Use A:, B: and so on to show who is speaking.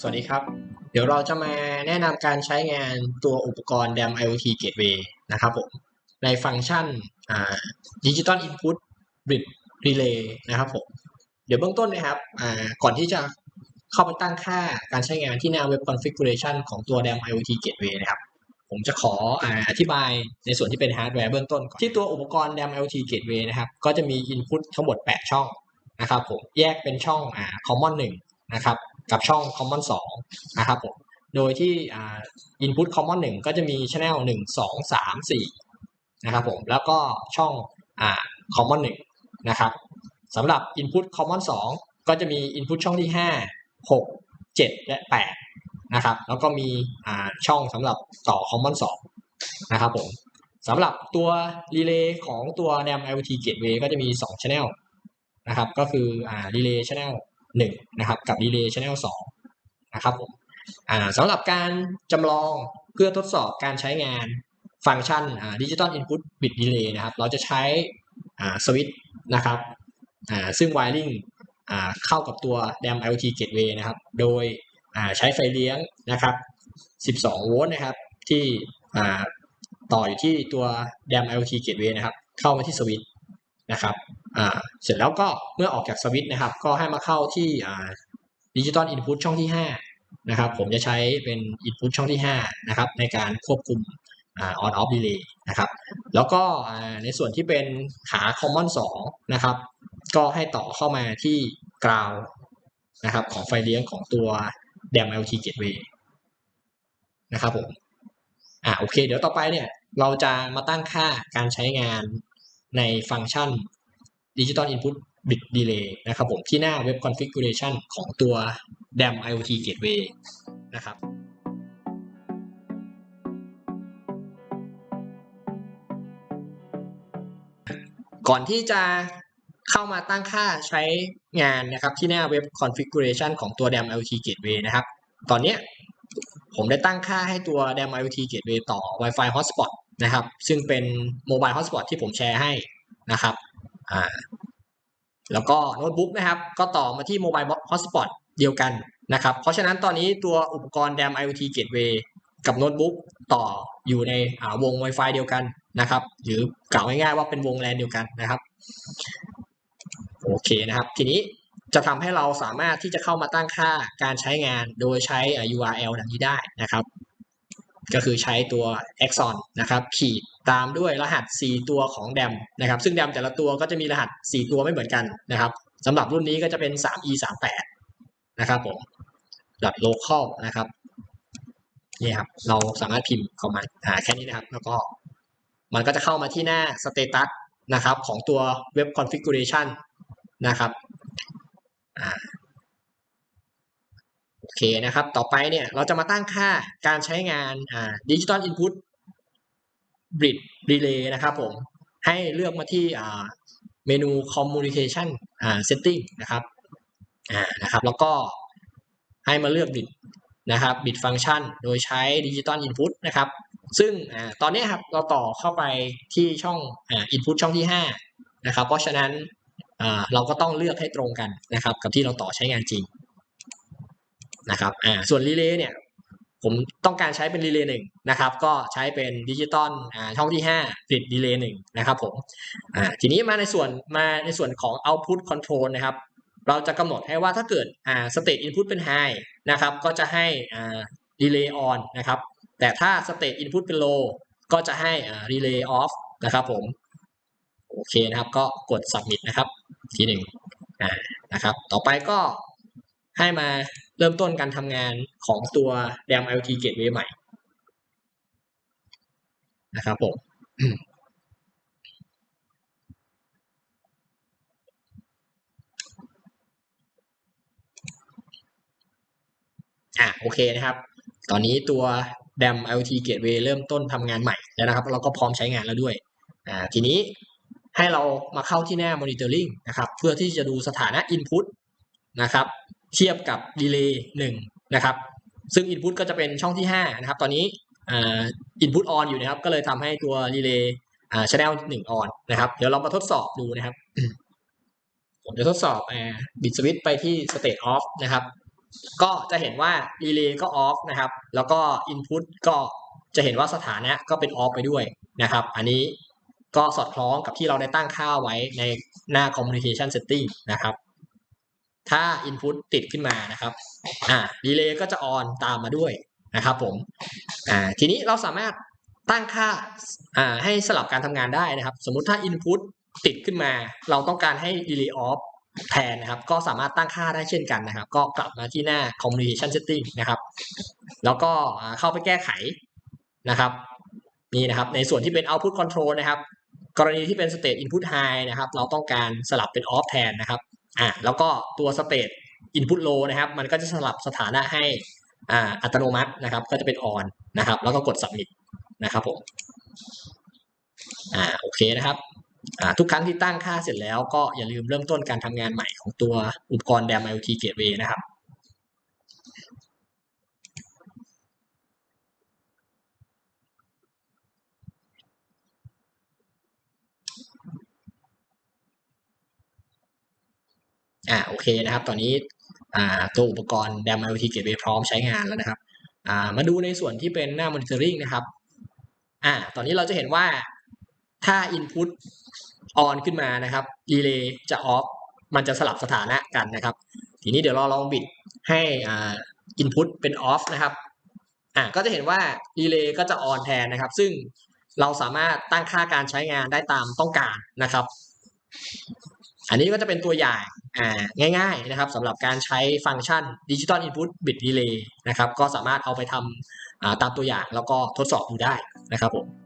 A: สวัสดีครับ เดี๋ยวเราจะมาแนะนำการใช้งานตัวอุปกรณ์ DAM IoT Gateway นะครับผม ในฟังก์ชันอ่า Digital Input Bridge Relay นะครับผม เดี๋ยวเบื้องต้นนะครับก่อนที่จะเข้าไปตั้งค่าการใช้งานที่หน้าเว็บ configuration ของตัว DAM IoT Gateway นะครับ ผมจะขอออธิบายในส่วนที่เป็นฮาร์ดแวร์เบื้องต้นก่อนที่ตัวอุปกรณ์ DAM IoT Gateway นะครับ ก็จะมี Input ทั้งหมด 8 ช่องนะครับผม แยกเป็นช่องอ่า Common 1นะครับ กับช่อง Common 2 นะครับผม โดยที่อ่า Input Common 1 ก็จะมี Channel 1 2 3 4 นะครับผม แล้วก็ช่องอ Common 1 นะครับสำหรับ Input Common 2 ก็จะมี Input ช่องที่ 5 6 7 และ 8 นะครับ แล้วก็มีช่องสำหรับต่อ Common 2 นะครับผมสำหรับตัว Relay ของตัว DAM IoT Gateway ก็จะมี 2 Channel นะครับ ก็คืออ่า Relay Channel หนึ่งนะครับกับ Relay Channel สองนะครับผมสำหรับการจำลองเพื่อทดสอบการใช้งานฟังก์ชันอ่า Digital Input Bit Relay นะครับ เราจะใช้สวิตช์นะครับซึ่ง wiring อ่าเข้ากับตัว DAM IoT Gateway นะครับ โดยใช้ไฟเลี้ยงนะครับ 12 โวลต์นะครับ ที่ต่ออยู่ที่ตัว DAM IoT Gateway นะครับ เข้ามาที่สวิตช์ นะครับเสร็จแล้วก็เมื่อออกจากสวิตช์นะครับ ก็ให้มาเข้าที่ดิจิตอลอินพุตช่องที่ 5 นะครับ ผมจะใช้เป็นอินพุตช่องที่ 5 นะครับ ในการควบคุมอ่า on off delay นะครับ แล้วก็ในส่วนที่เป็นขา common 2นะครับ ก็ให้ต่อเข้ามาที่กราวนะครับของไฟเลี้ยงของตัว DAM IoT Gateway นะครับผม อ่าโอเค เดี๋ยวต่อไปเนี่ย เราจะมาตั้งค่าการใช้งาน ในฟังก์ชัน Digital Input Bit Delay นะครับผมที่หน้า Web Configuration ของตัว DAM IoT Gateway นะครับก่อนที่จะเข้ามาตั้งค่าใช้งานนะครับที่หน้า Web Configuration ของตัว DAM IoT Gateway นะครับ ตอนนี้ผมได้ตั้งค่าให้ตัว DAM IoT Gateway ต่อ Wi-Fi Hotspot นะครับ ซึ่งเป็น Mobile Hotspot ที่ผมแชร์ให้นะครับอ่าแล้วก็โน้ตบุ๊กนะครับ ก็ต่อมาที่ Mobile Hotspot เดียวกันนะครับ เพราะฉะนั้นตอนนี้ตัวอุปกรณ์ DAM IoT Gateway กับโน้ตบุ๊กต่ออยู่ในวง Wi-Fi เดียวกันนะครับ หรือกล่าวง่ายๆว่าเป็นวงแลนเดียวกันนะครับ โอเคนะครับ ทีนี้จะทำให้เราสามารถที่จะเข้ามาตั้งค่าการใช้งานโดยใช้ URL ดังนี้ได้นะครับ ก็คือใช้ตัว Axon นะครับขีดตามด้วยรหัส 4 ตัวของ DAM นะครับ ซึ่ง DAM แต่ละตัวก็จะมีรหัส 4 ตัวไม่เหมือนกันนะครับสำหรับรุ่นนี้ก็จะเป็น 3e 3 8 นะครับผมแบบ local นะครับนี่ครับ เราสามารถพิมพ์เข้ามาหาแค่นี้นะครับ แล้วก็มันก็จะเข้ามาที่หน้า status นะครับ ของตัว web configuration นะครับอ่า โอเคนะครับ ต่อไปเนี่ยเราจะมาตั้งค่าการใช้งานอ่า digital input bridge relay นะครับผม ให้เลือกมาที่เมนู communication setting นะครับนะครับแล้วก็ให้มาเลือก bit นะครับ bit function โดยใช้ digital input นะครับ ซึ่งอตอนนี้ครับเราต่อเข้าไปที่ช่องอ่า input ช่องที่ 5 นะครับ เพราะฉะนั้นเราก็ต้องเลือกให้ตรงกันนะครับ กับที่เราต่อใช้งานจริง นะครับอ่าส่วน relay เนี่ยผมต้องการใช้เป็นรีเลย์หนึ่งนะครับ ก็ใช้เป็นดิจิตอลช่องที่ 5 ติดรีเลย์หนึ่งนะครับผมอ่าทีนี้มาในส่วนมาในส่วนของ output control นะครับ เราจะกำหนดให้ว่าถ้าเกิดอ่า state input เป็น high นะครับ ก็จะให้อ่า relay on นะครับ แต่ถ้า state input เป็น low ก็จะให้อ่า relay off นะครับผม โอเคนะครับ ก็กด submit นะครับ ทีหนึ่งอ่านะครับ ต่อไปก็ให้มา เริ่มต้นการทำงานของตัว DAM IoT Gateway ใหม่นะครับผมอะโอเคนะครับ ตอนนี้ตัว DAM IoT Gateway เริ่มต้นทำงานใหม่แล้วนะครับ เราก็พร้อมใช้งานแล้วด้วยอ่าทีนี้ให้เรามาเข้าที่หน้า Monitoring นะครับ เพื่อที่จะดูสถานะ Input นะครับ เทียบกับ Relay 1นะครับ ซึ่ง Input ก็จะเป็นช่องที่ 5 นะครับ ตอนนี้อ่า Input on อยู่นะครับ ก็เลยทำให้ตัว Relay อ่า Channel 1 on นะครับ เดี๋ยวเรามาทดสอบดูนะครับ ผมจะทดสอบอ่า Bit Switch ไปที่ State Off นะครับ ก็จะเห็นว่า relay ก็ off นะครับ แล้วก็ input ก็จะเห็นว่าสถานะก็เป็น off ไปด้วยนะครับ อันนี้ก็สอดคล้องกับที่เราได้ตั้งค่าไว้ในหน้า communication setting นะครับ ถ้า input ติดขึ้นมานะครับอ่า relay ก็จะ on ตามมาด้วยนะครับผมอ่าทีนี้เราสามารถตั้งค่าอ่าให้สลับการทำงานได้นะครับ สมมุติถ้า input ติดขึ้นมา เราต้องการให้ relay off แทนนะครับ ก็สามารถตั้งค่าได้เช่นกันนะครับ ก็กลับมาที่หน้า communication setting นะครับ แล้วก็เข้าไปแก้ไขนะครับนี่นะครับ ในส่วนที่เป็น output control นะครับ กรณีที่เป็น state input high นะครับ เราต้องการสลับเป็น off แทนนะครับ อ่าแล้วก็ตัวสเตตอินพุตโลนะครับ มันก็จะสลับสถานะให้อ่าอัตโนมัตินะครับ ก็จะเป็นออนะครับ แล้วก็กด submit นะครับผมอ่าโอเคนะครับอ่าทุกครั้งที่ตั้งค่าเสร็จแล้วก็อย่าลืมเริ่มต้นการทำงานใหม่ของตัวอุปกรณ์ DAM IoT Gateway นะครับ อ่าโอเคนะครับ ตอนนี้อ่าตัวอุปกรณ์ DAM IoT Gateway พร้อมใช้งานแล้วนะครับอ่ามาดูในส่วนที่เป็นหน้า monitoring นะครับอ่าตอนนี้เราจะเห็นว่าถ้า input on ขึ้นมานะครับ relay จะ off มันจะสลับสถานะกันนะครับ ทีนี้เดี๋ยวเราลองบิดให้อ่า input เป็น off นะครับอ่าก็จะเห็นว่า relay ก็จะ on แทนนะครับ ซึ่งเราสามารถตั้งค่าการใช้งานได้ตามต้องการนะครับ อันนี้ก็จะเป็นตัวอย่างอ่าง่ายๆนะครับสำหรับการใช้ฟังก์ชันดิจิตอลอินพุตบิตดีเลย์นะครับก็สามารถเอาไปทำตามตัวอย่างแล้วก็ทดสอบดูได้นะครับผม